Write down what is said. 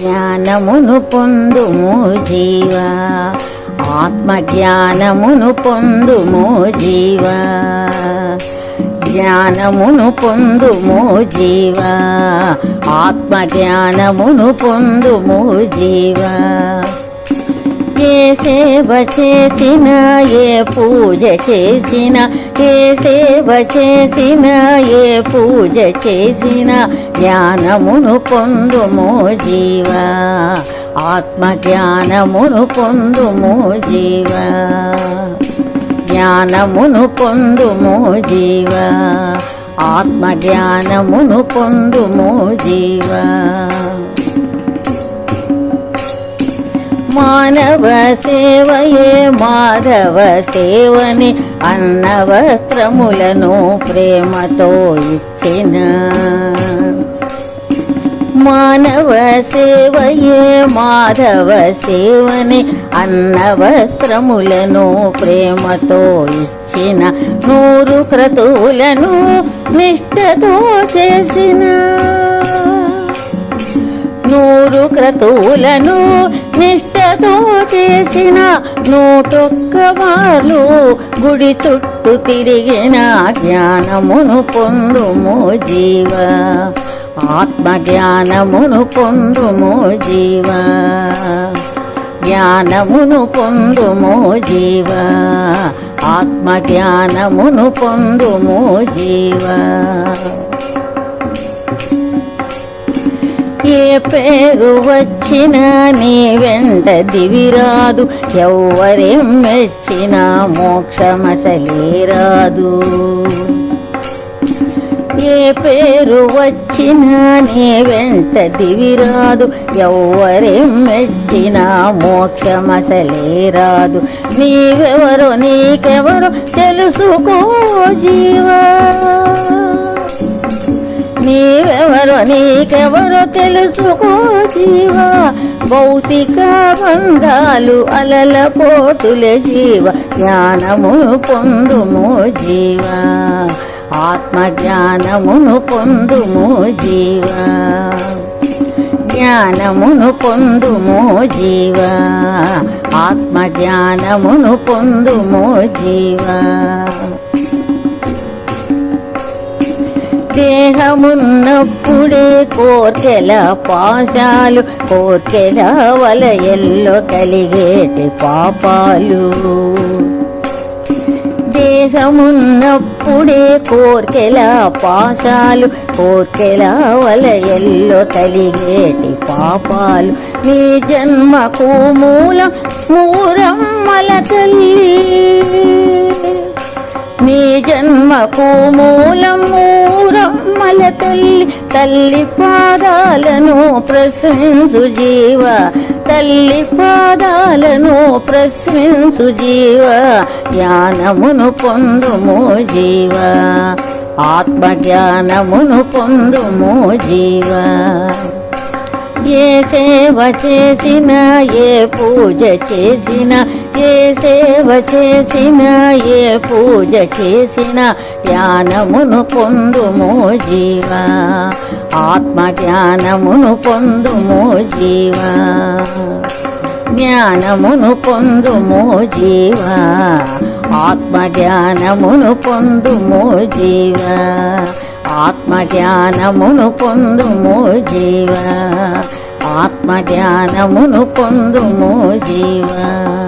జ్ఞానమును పొందుము జీవా. ఆత్మజ్ఞానమును పొందుము జీవా. జ్ఞానమును పొందుము జీవా. ఆత్మజ్ఞానమును పొందుము జీవా. ఏ సేవ చేసిన ఏ పూజ చేసిన ఏ సేవ చేసిన ఏ పూజ చేసిన జ్ఞానమును పొందుము జీవా. ఆత్మ జ్ఞానమును పొందుము జీవా. జ్ఞానమును పొందుము జీవా. ఆత్మ జ్ఞానమును పొందుము జీవా. మాధవ సేవయే మాధవ సేవని అన్న వస్త్రములను ప్రేమతో ఇచ్చిన. మానవ సేవయే మాధవ సేవని అన్న వస్త్రములను ప్రేమతో ఇచ్చిన. నూరు క్రతువులను నిష్టతో చేసిన. నూరు క్రతువులను నిష్ఠతో చేసిన నూటొక్క వాళ్ళు గుడి చుట్టూ తిరిగిన జ్ఞానమును పొందుము జీవ. ఆత్మ జ్ఞానమును పొందుము జీవ. జ్ఞానమును పొందుము జీవ. ఆత్మ జ్ఞానమును పొందుము జీవ. పేరు వచ్చిన నీ వెంట దివిరాదు ఎవ్వరేం మెచ్చిన మోక్షమసలే రాదు. ఏ పేరు వచ్చిన నీ వెంట దివిరాదు ఎవ్వరేం మెచ్చిన మోక్షమసలే రాదు. నీవెవరో నీకెవరో తెలుసుకో జీవా. నీకెవరో తెలుసుకో జీవా. భౌతిక బంధాలు అలల పోటులే జీవ. జ్ఞానము పొందుము జీవా. ఆత్మ జ్ఞానమును పొందుము జీవా. జ్ఞానమును పొందుము జీవా. ఆత్మ జ్ఞానమును పొందుము జీవా. దేహమున్నప్పుడే కోర్కెల పాశాలు కోర్కెల వలయల్లో కలిగేటి పాపాలు. దేహమున్నప్పుడే కోర్కెల పాశాలు కోర్కెల వలయల్లో కలిగేటి పాపాలు. నీ జన్మకు మూలం మూరమ్మల తల్లి. నీ జన్మకు మూలం మూరమ్మల తల్లి తల్లి పాదాలను ప్రశ్నించు జీవ. తల్లి పాదాలను ప్రశ్నించు జీవ. జ్ఞానమును పొందుము జీవ. ఆత్మజ్ఞానమును పొందుము జీవా. సేవ చేసిన ఏ పూజ చేసిన ఏ సేవ చేసిన ఏ పూజ చేసిన జ్ఞానమును పొందుము జీవా. ఆత్మ జ్ఞానమును పొందుము జీవా. జ్ఞానమును పొందుము జీవా. ఆత్మ జ్ఞానమును పొందుము జీవా. ఆత్మ జ్ఞానమును పొందుము జీవా. ఆత్మ జ్ఞానమును పొందుము జీవా.